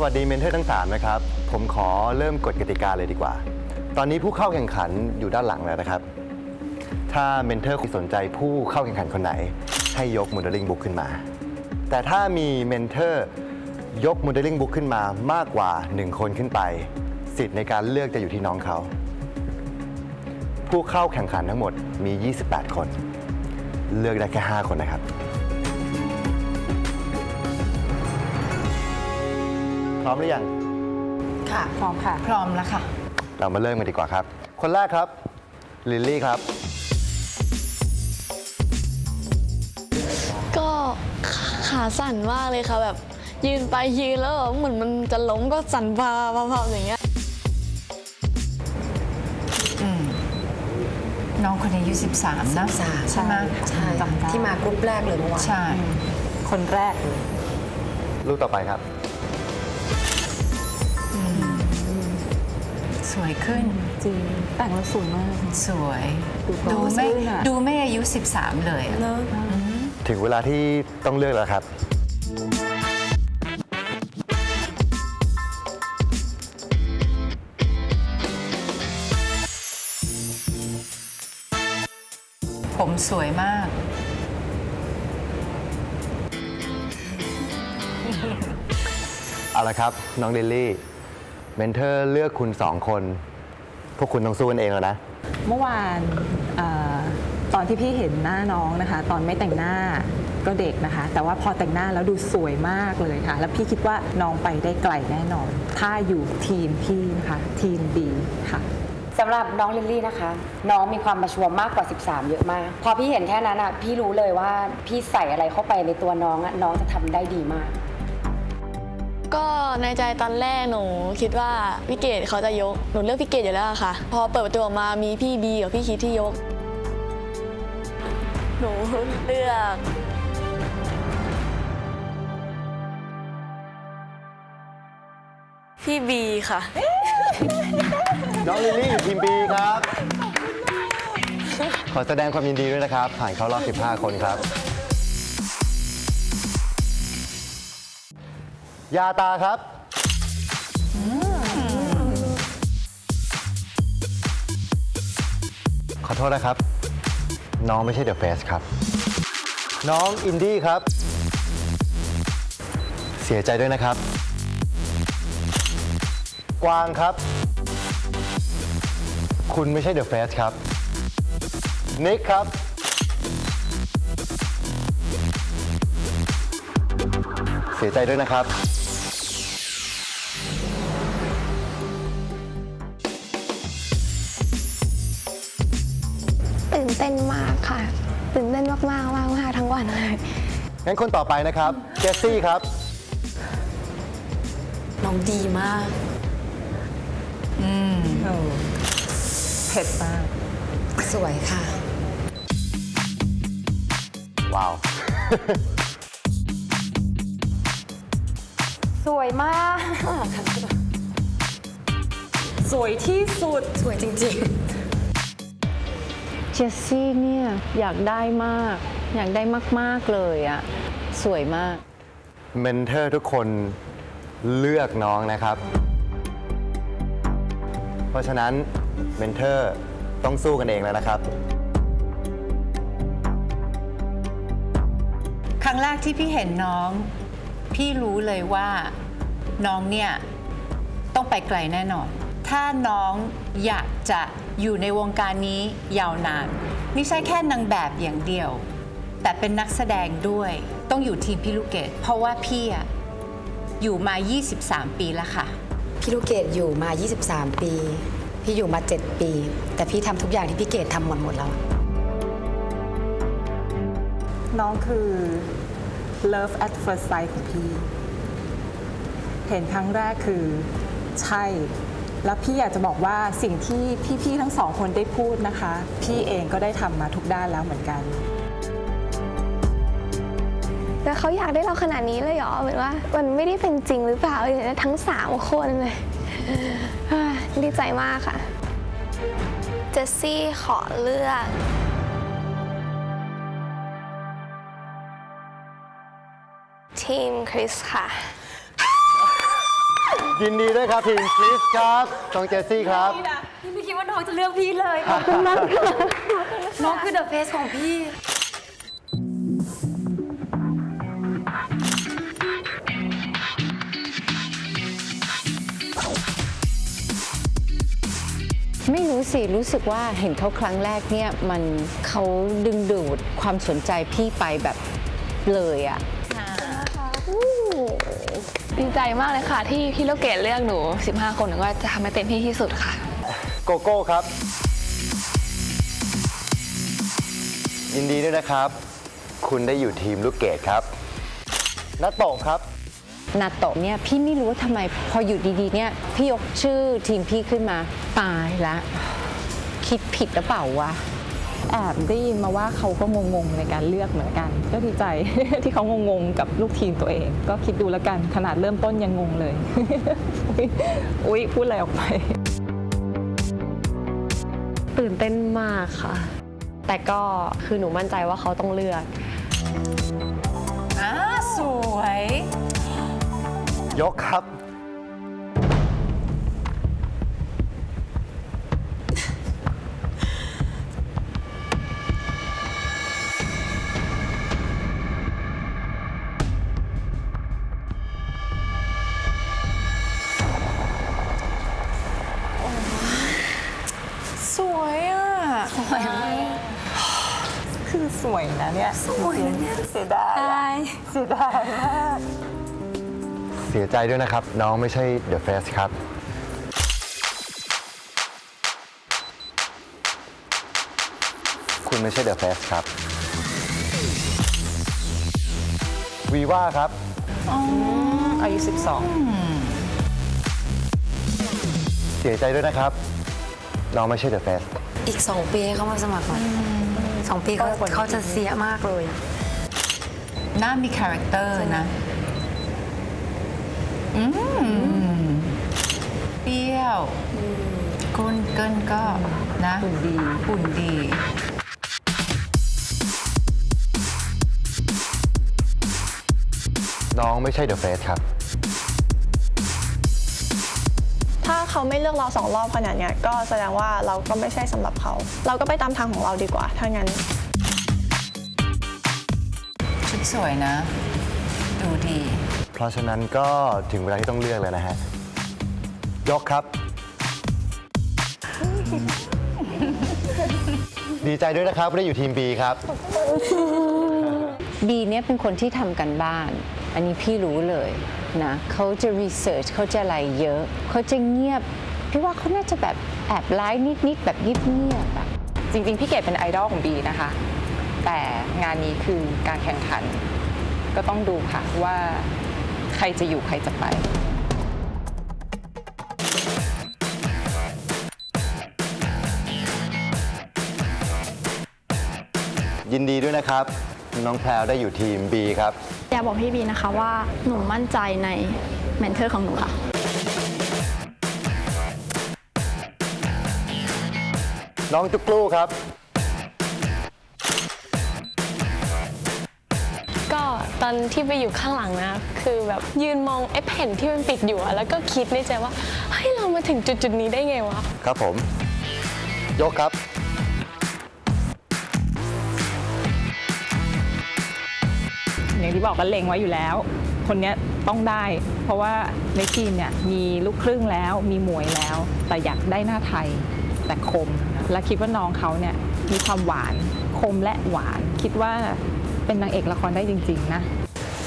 สวัสดีเมนเทอร์ทั้งสามนะครับ ผมขอเริ่มกฎกติกาเลยดีกว่า ตอนนี้ผู้เข้าแข่งขันอยู่ด้านหลังแล้วนะครับ ถ้าเมนเทอร์คุณสนใจผู้เข้าแข่งขันคนไหน ให้ยก Modeling Book ขึ้นมา แต่ถ้ามีเมนเทอร์ยก Modeling Book ขึ้นมามากกว่า 1 คนขึ้นไป สิทธิ์ในการเลือกจะอยู่ที่น้องเขา ผู้เข้าแข่งขันทั้งหมดมี 28 คน เลือกได้แค่ 5 คนนะครับ ร้อมหรือยัง ค่ะ พร้อมค่ะ พร้อมแล้วค่ะ เรามาเริ่มกันดีกว่าครับ คนแรกครับ ลิลลี่ครับ ก็ขาขาสั่นมากเลยค่ะแบบ ยืนไปยืนแล้วแบบเหมือนมันจะล้มก็สั่นพาพาพาอย่างเงี้ยน้องคนนี้อายุ13นะ13ใช่ไหมใช่จำได้ที่มากรุ๊ปแรกเลยเมื่อวานใช่ คนแรกเลย ลูกต่อไปครับ วยขึ้น จริงแต่งแล้วสวยมาก สวย ดูโตดูไม่ขึ้นอะ ดูไม่อายุ 13 เลยอะ เนอะถึงเวลาที่ต้องเลือกแล้วครับ ผมสวยมาก เอาละครับ น้องลิลลี่ เมนเทอร์เลือกคุณสองคน พวกคุณต้องสู้กันเองแล้วนะ เมื่อวานเออตอนที่พี่เห็นหน้าน้องนะคะ ตอนไม่แต่งหน้าก็เด็กนะคะ แต่ว่าพอแต่งหน้าแล้วดูสวยมากเลยค่ะ แล้วพี่คิดว่าน้องไปได้ไกลแน่นอน ถ้าอยู่ทีมพี่นะคะทีม B ค่ะ สำหรับน้องลิลลี่นะคะ น้องมีความมาชัวร์มากกว่า 13 เยอะมาก พอพี่เห็นแค่นั้นอะพี่รู้เลยว่าพี่ใส่อะไรเข้าไปในตัวน้องอะน้องจะทำได้ดีมาก ก็ในใจตอนแรกหนูคิดว่าพี่เกดเขาจะยก หนูเลือกพี่เกดอยู่แล้วอะค่ะ พอเปิดประตูออกมามีพี่บีกับพี่คิดที่ยก หนูเลือกพี่บีค่ะ น้องลิลลี่อยู่ทีม B ครับ ขอแสดงความยินดีด้วยนะครับ ผ่านเข้ารอบ 15 คนครับ ยาตาครับ ขอโทษนะครับ น้องไม่ใช่เดอะเฟสครับ น้องอินดี้ครับ เสียใจด้วยนะครับ กวางครับ คุณไม่ใช่เดอะเฟสครับ นิกครับ เสียใจด้วยนะครับ ตื่นเต้นมากค่ะ ตื่นเต้นมากๆมากมากทั้งวันเลยงั้นคนต่อไปนะครับเจสซี่ครับ น้องดีมากเออเผ็ดมาก สวยค่ะ ว้าว สวยมาก สวยที่สุด สวยจริงเจสซี่เนี่ยอยากได้มาก อยากได้มาก ๆ เลยอะสวยมาก เมนเทอร์ทุกคนเลือกน้องนะครับ เพราะฉะนั้นเมนเทอร์ต้องสู้กันเองแล้วนะครับ ครั้งแรกที่พี่เห็นน้อง พี่รู้เลยว่าน้องเนี่ยต้องไปไกลแน่นอน ถ้าน้องอยากจะอยู่ในวงการนี้ยาวนาน ไม่ใช่แค่นางแบบอย่างเดียว แต่เป็นนักแสดงด้วยต้องอยู่ทีมพี่ลูกเกดเพราะว่าพี่อะอยู่มา 23 ปีแล้วค่ะๆพี่ลูกเกดอยู่มา 23 ปี พี่อยู่มา 7 ปี แต่พี่ทำทุกอย่างที่พี่เกดทำหมดหมดแล้ว น้องคือ love at first sight ของพี่ เห็นครั้งแรกคือใช่ แล้วพี่อยากจะบอกว่าสิ่งที่พี่ๆทั้งสองคนได้พูดนะคะ พี่เองก็ได้ทำมาทุกด้านแล้วเหมือนกัน แล้วเขาอยากได้เราขนาดนี้เลยเหรอเหมือนว่า มันไม่ได้เป็นจริงหรือเปล่าเนี่ยทั้งสามคนเลยเฮ้ยดีใจมากค่ะ เจสซี่ขอเลือกทีมคริสค่ะ ยินดีด้วยครับทีมคริสครับน้องเจสซี่ครับพี่ไม่คิดว่าน้องจะเลือกพี่เลยขอบคุณมากน้องคือเดอะเฟสของพี่ ไม่รู้สิ รู้สึกว่าเห็นเขาครั้งแรกเนี่ย มันเขาดึงดูดความสนใจพี่ไปแบบเลยอะ ดีใจมากเลยค่ะ ที่พี่ลูกเกดเลือกหนู 15 คนหนูว่าจะทำให้เต็มที่ที่สุดค่ะ โกโก้ครับ ยินดีด้วยนะครับ คุณได้อยู่ทีมลูกเกดครับนัตโตะครับ นาโตะเนี่ยพี่ไม่รู้ว่าทำไมพออยู่ดีๆเนี่ยพี่ยกชื่อทีมพี่ขึ้นมาตายละ คิดผิดหรือเปล่าวะ แอบได้ยินมาว่าเขาก็งงๆในการเลือกเหมือนกัน ก็ดีใจ ที่เขางงๆกับลูกทีมตัวเอง ก็คิดดูแล้วกันขนาดเริ่มต้นยังงงเลย อุ๊ยอุ๊ยพูดอะไรออกไป ตื่นเต้นมากค่ะ แต่ก็คือหนูมั่นใจว่าเขาต้องเลือกอ่าสวย ยกครับ นะเนี่ยสวยเนี่ยเสียดายเสียดายมากเสียใจด้วยนะครับ น้องไม่ใช่เดอะเฟสครับ คุณไม่ใช่เดอะเฟสครับวีว่าครับ อายุ 12 เสียใจด้วยนะครับ น้องไม่ใช่เดอะเฟสอีก 2 ปีให้เขามาสมัครใหม่ สองปีเขาเขาจะเสียมากเลย หน้ามีคาแรคเตอร์นะ อืม เปรี้ยวก้นเกินก็นะหุ่นดีหุ่นดีน้องไม่ใช่เดอะเฟสครับ ถ้าเขาไม่เลือกเราสองรอบขนาดเนี้ยก็แสดงว่าเราก็ไม่ใช่สำหรับเขา เราก็ไปตามทางของเราดีกว่าถ้างั้น ชุดสวยนะ ดูดี เพราะฉะนั้นก็ถึงเวลาที่ต้องเลือกแล้วนะฮะ ยกครับ ดีใจด้วยนะครับได้อยู่ทีม B ครับบีเนี่ยเป็นคนที่ทำกันบ้าน อันนี้พี่รู้เลย นะเขาจะรีเสิร์ชเขาจะอะไรเยอะ เขาจะเงียบ พี่ว่าเขาน่าจะแบบแอบไลฟ์นิดๆ แบบเงียบๆอะจริงๆ พี่เกดเป็นไอดอลของบีนะคะ แต่งานนี้คือการแข่งขัน ก็ต้องดูค่ะว่าใครจะอยู่ใครจะไปยินดีด้วยนะครับ น้องแพรวได้อยู่ทีม B ครับ อยากบอกพี่บีนะคะว่าหนูมั่นใจในเมนเทอร์ของหนูค่ะน้องจุกลูครับ ก็ตอนที่ไปอยู่ข้างหลังนะ คือแบบยืนมองไอ้แผ่นที่มันปิดอยู่อะแล้วก็คิดในใจว่าเฮ้ยเรามาถึงจุดๆนี้ได้ไงวะ ครับผม ยกครับ ที่บอกกันเล็งไว้อยู่แล้ว คนนี้ต้องได้ เพราะว่าในทีมเนี่ยมีลูกครึ่งแล้วมีหมวยแล้ว แต่อยากได้หน้าไทยแต่คม และคิดว่าน้องเขาเนี่ยมีความหวานคมและหวาน คิดว่าเป็นนางเอกละครได้จริง ๆ นะ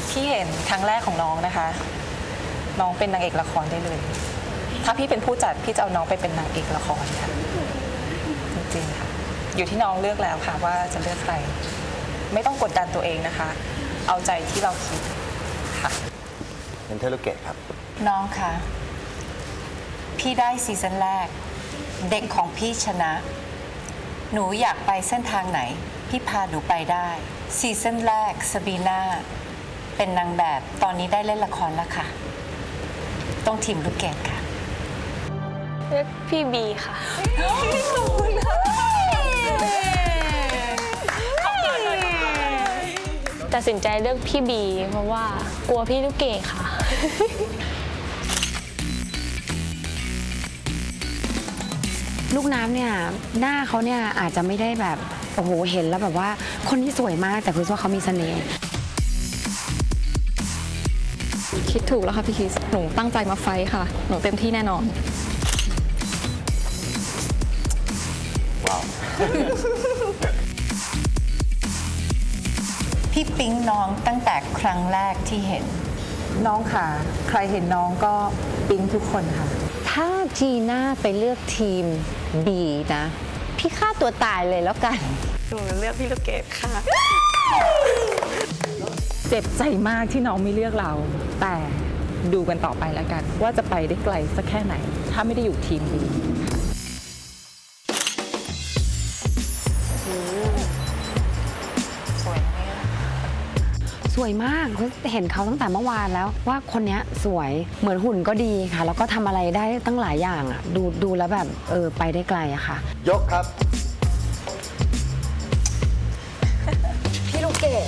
พี่เห็นครั้งแรกของน้องนะคะ น้องเป็นนางเอกละครได้เลย ถ้าพี่เป็นผู้จัดพี่จะเอาน้องไปเป็นนางเอกละครค่ะจริงๆค่ะอยู่ที่น้องเลือกแล้วค่ะว่าจะเลือกใครไม่ต้องกดดันตัวเองนะคะ เอาใจที่เราคิดค่ะเป็นเทอร์ลูกเกตครับ น้องคะพี่ได้ซีซั่นแรก เด็กของพี่ชนะ หนูอยากไปเส้นทางไหน พี่พาหนูไปได้ ซีซั่นแรกสบีนาเป็นนางแบบตอนนี้ได้เล่นละครแล้วค่ะ ต้องทีมลูกเกดค่ะเลือกพี่บีค่ะตั ดสินใจเลือกพี่บี เพราะว่ากลัวพี่ลูกเกดค่ะ ลูกน้ำเนี่ยหน้าเขาเนี่ยอาจจะไม่ได้แบบโอ้โหเห็นแล้วแบบว่าคนที่สวยมากแต่คือว่าเขามีเสน่ห์คิดถูกแล้วค่ะพี่คิสหนูตั้งใจมาไฟค่ะ หนูเต็มที่แน่นอน ว้าว พี่ปิ๊งน้องตั้งแต่ครั้งแรกที่เห็น น้องค่ะ ใครเห็นน้องก็ปิ๊งทุกคนค่ะ ถ้าจีน่าไปเลือกทีม B นะ พี่ฆ่าตัวตายเลยแล้วกัน หนูเลือกพี่ลูกเกดค่ะ เจ็บใจมากที่น้องไม่เลือกเรา แต่ดูกันต่อไปแล้วกัน ว่าจะไปได้ไกลสักแค่ไหน ถ้าไม่ได้อยู่ทีมดี สวยมากเห็นเขาตั้งแต่เมื่อวานแล้วว่าคนเนี้ยสวยเหมือนหุ่นก็ดีค่ะ แล้วก็ทำอะไรได้ตั้งหลายอย่างอะดูดูแล้วแบบเออไปได้ไกลอะค่ะ ยกครับ พี่ลูกเกด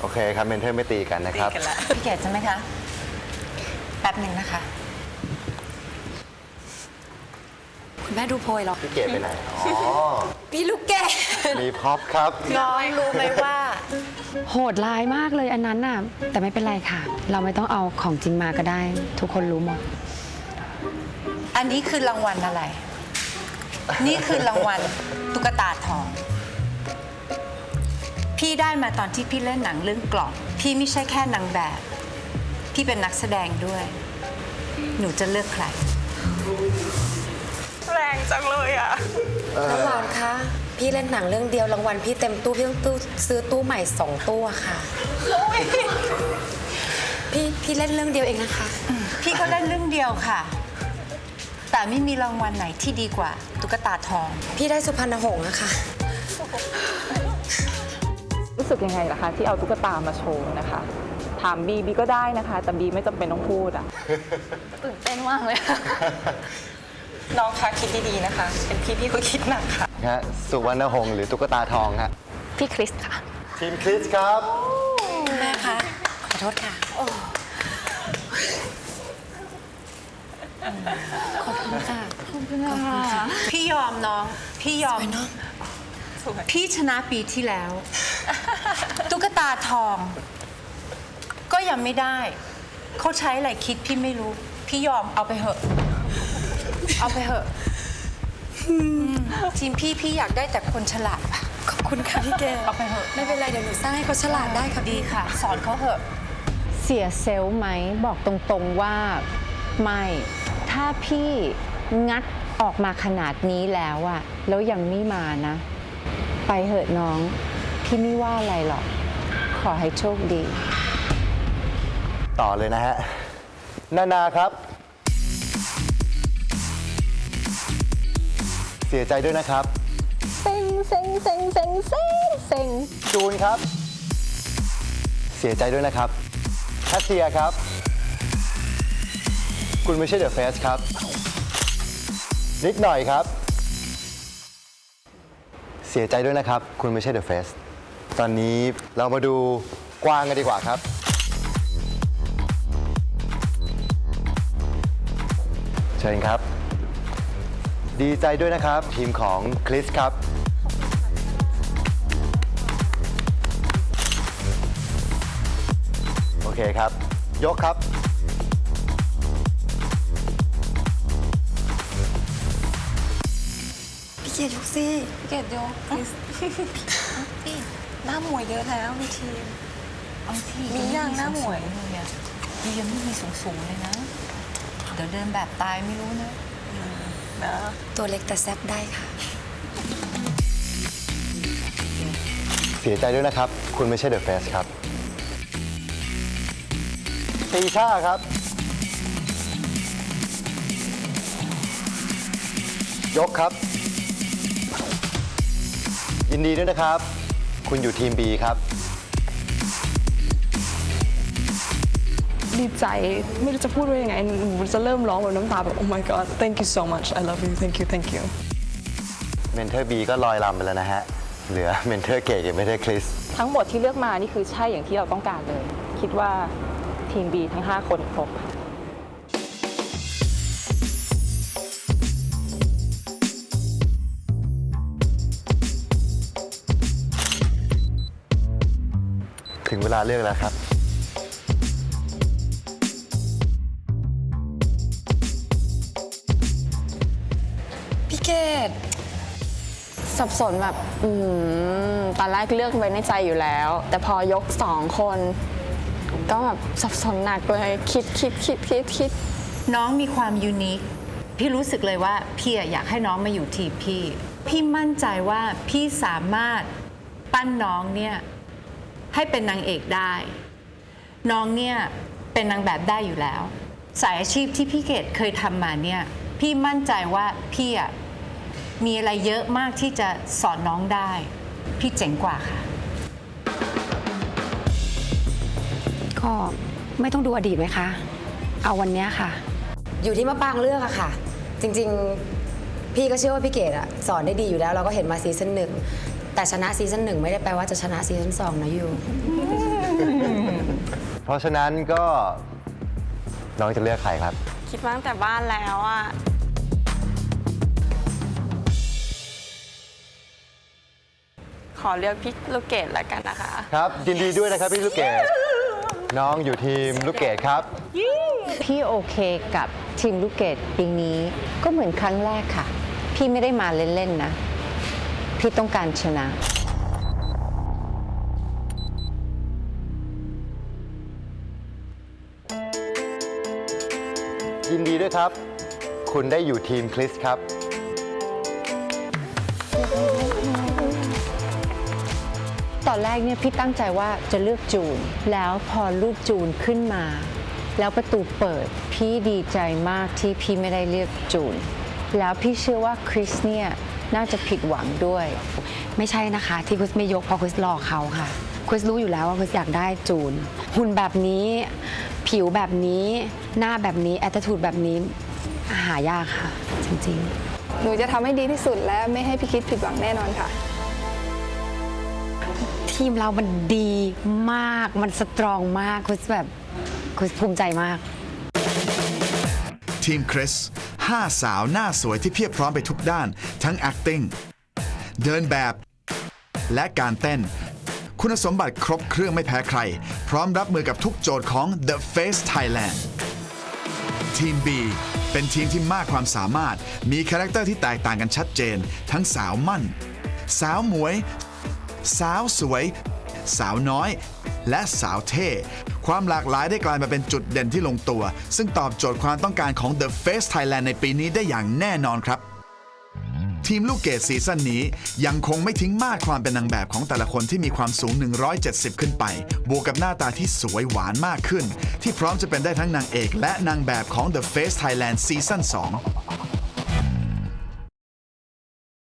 โอเคครับเมนเทอร์ไม่ตีกันนะครับพี่เกดใช่ไหมคะแป๊บหนึ่งนะคะ คุณ แม่ดูโพยหรอพี่เกดไปไหน อ๋อ พี่ลูกเกดมีพ็อปครับ น้องรู้ไหมว่า โหดร้ายมากเลยอันนั้นน่ะ แต่ไม่เป็นไรค่ะ เราไม่ต้องเอาของจริงมาก็ได้ ทุกคนรู้หมด อันนี้คือรางวัลอะไร นี่คือรางวัลตุ๊กตาทอง พี่ได้มาตอนที่พี่เล่นหนังเรื่องกล่อง พี่ไม่ใช่แค่นางแบบ พี่เป็นนักแสดงด้วย หนูจะเลือกใครแรง จังเลยอะน้ำหวานคะ พี่เล่นหนังเรื่องเดียวรางวัลพี่เต็มตู้พี่ต้องตู้ซื้อตู้ใหม่สองตู้อะค่ะ พี่พี่เล่นเรื่องเดียวเองนะคะ พี่ก็เล่นเรื่องเดียวค่ะ แต่ไม่มีรางวัลไหนที่ดีกว่า ตุ๊กตาทอง พี่ได้สุพรรณหงส์อะค่ะ รู้สึกยังไงล่ะคะ ที่เอาตุ๊กตามาโชว์นะคะ ถามบีบีก็ได้นะคะ แต่บีไม่จำเป็นต้องพูดอะตื่นเต้นมากเลย น้องคะคิดดีๆนะคะ เป็นพี่พี่ก็คิดหนักค่ะ ฮะสุวรรณหงษ์หรือตุ๊กตาทองฮะพี่คริสค่ะ ทีมคริสครับ แม่คะขอโทษค่ะขอบคุณค่ะ พี่ยอมน้อง พี่ยอมพี่ชนะปีที่แล้ว ตุ๊กตาทอง ก็ยังไม่ได้ เขาใช้อะไรคิดพี่ไม่รู้ พี่ยอมเอาไปเหอะ เอาไปเหอะอืมทีมพี่พี่อยากได้แต่คนฉลาดอะขอบคุณค่ะพี่เกดเอาไปเหอะไม่เป็นไรเดี๋ยวหนูสร้างให้เขาฉลาดได้ค่ะดีค่ะ สอนเขาเหอะ เสียเซลล์ไหมบอกตรงๆว่าไม่ ถ้าพี่งัดออกมาขนาดนี้แล้วอะแล้วยังไม่มานะ ไปเหอะน้อง พี่ไม่ว่าอะไรหรอก ขอให้โชคดี ต่อเลยนะฮะ นานาครับ เสียใจด้วยนะครับ เซ็งเซ็งเซ็งเซ็งเซ็งเซ็งจูนครับ เสียใจด้วยนะครับแคสเซียครับ คุณไม่ใช่เดอะเฟสครับ นิดหน่อยครับ เสียใจด้วยนะครับ คุณไม่ใช่เดอะเฟสตอนนี้เรามาดูกวางกันดีกว่าครับ เชิญครับ ดีใจด้วยนะครับ ทีมของคริสครับ โอเคครับ ยกครับ พี่เกดยกสิพี่เกดโยกพี่หน้าหมวยเยอะแล้วมีทีม เอาที่มียังหน้าหมวย เลยอะพี่ยังไม่มีสูงสูงๆเลยนะ เดี๋ยวเดินแบบตายไม่รู้นะ นะตัวเล็กแต่แซ่บได้ค่ะ เสียใจด้วยนะครับ คุณไม่ใช่เดอะเฟสครับตีชาครับ ยกครับ ยินดีด้วยนะครับ คุณอยู่ทีม B ครับ ดีใจ ไม่รู้จะพูดว่ายังไงหนจะเริ่มร้องแบบน้ำตาแบบ oh my god thank you so much I love you thank you thank you เมนเทอร์บีก็ลอยลำไปแล้วนะฮะ เหลือเมนเทอร์เก๋กับเมนเทอร์คริส ทั้งหมดที่เลือกมานี่คือใช่อย่างที่เราต้องการเลย คิดว่าทีมบีทั้ง 5 คนครบถึงเวลาเลือกแล้วครับ สับสนแบบอืมตอนแรกเลือกไว้ในใจอยู่แล้ว แต่พอยกสองคน ก็แบบสับสนหนักเลยคิดคิดคิดคิดคิดน้องมีความยูนิค พี่รู้สึกเลยว่าพี่อะอยากให้น้องมาอยู่ทีมพี่ พี่มั่นใจว่าพี่สามารถปั้นน้องเนี่ยให้เป็นนางเอกได้ น้องเนี่ยเป็นนางแบบได้อยู่แล้ว สายอาชีพที่พี่เกดเคยทำมาเนี่ย พี่มั่นใจว่าพี่อะ มีอะไรเยอะมากที่จะสอนน้องได้ พี่เจ๋งกว่าค่ะ ก็ไม่ต้องดูอดีตไหมคะ เอาวันเนี้ยค่ะ อยู่ที่มะปรางเลือกอะค่ะ จริงๆ พี่ก็เชื่อว่าพี่เกดอะสอนได้ดีอยู่แล้ว เราก็เห็นมาซีซั่นหนึ่งแต่ชนะซีซั่นหนึ่งไม่ได้แปลว่าจะชนะซีซั่นสองนะยูเพราะฉะนั้นก็น้องจะเลือกใครครับ คิดมาตั้งแต่บ้านแล้วอะ ขอเลือกพี่ลูกเกดแล้วกันนะคะ ครับยินดีด้วยนะครับพี่ลูกเกดน้องอยู่ทีมลูกเกดครับ พี่โอเคกับทีมลูกเกดปีนี้ก็เหมือนครั้งแรกค่ะ พี่ไม่ได้มาเล่นๆนะ พี่ต้องการชนะ ยินดีด้วยครับ คุณได้อยู่ทีมคริสครับ ตอนแรกเนี่ยพี่ตั้งใจว่าจะเลือกจูน แล้วพอลูกจูนขึ้นมา แล้วประตูเปิด พี่ดีใจมากที่พี่ไม่ได้เลือกจูน แล้วพี่เชื่อว่าคริสเนี่ยน่าจะผิดหวังด้วย ไม่ใช่นะคะที่คริสไม่ยกเพราะคริสรอเขาค่ะคริสรู้อยู่แล้วว่าคริสอยากได้จูน หุ่นแบบนี้ ผิวแบบนี้ หน้าแบบนี้แอตทูดแบบนี้หายากค่ะ จริงหนูจะทำให้ดีที่สุดและไม่ให้พี่คิดผิดหวังแน่นอนค่ะๆ ทีมเรามันดีมาก มันสตรองมากคริสแบบคริสภูมิใจมาก ทีมคริสห้าสาวหน้าสวยที่เพียบพร้อมไปทุกด้าน ทั้ง acting เดินแบบ และการเต้น คุณสมบัติครบเครื่องไม่แพ้ใคร พร้อมรับมือกับทุกโจทย์ของ The Face Thailand ทีม B เป็นทีมที่มากความสามารถ มีคาแรคเตอร์ที่แตกต่างกันชัดเจน ทั้งสาวมั่น สาวหมวย สาวสวย สาวน้อย และสาวเท่ ความหลากหลายได้กลายมาเป็นจุดเด่นที่ลงตัว ซึ่งตอบโจทย์ความต้องการของ The Face Thailand ในปีนี้ได้อย่างแน่นอนครับทีมลูกเกดซีซั่นนี้ยังคงไม่ทิ้งมาดความเป็นนางแบบของแต่ละคนที่มีความสูง 170 ขึ้นไป บวกกับหน้าตาที่สวยหวานมากขึ้น ที่พร้อมจะเป็นได้ทั้งนางเอกและนางแบบของ The Face Thailand ซีซั่น2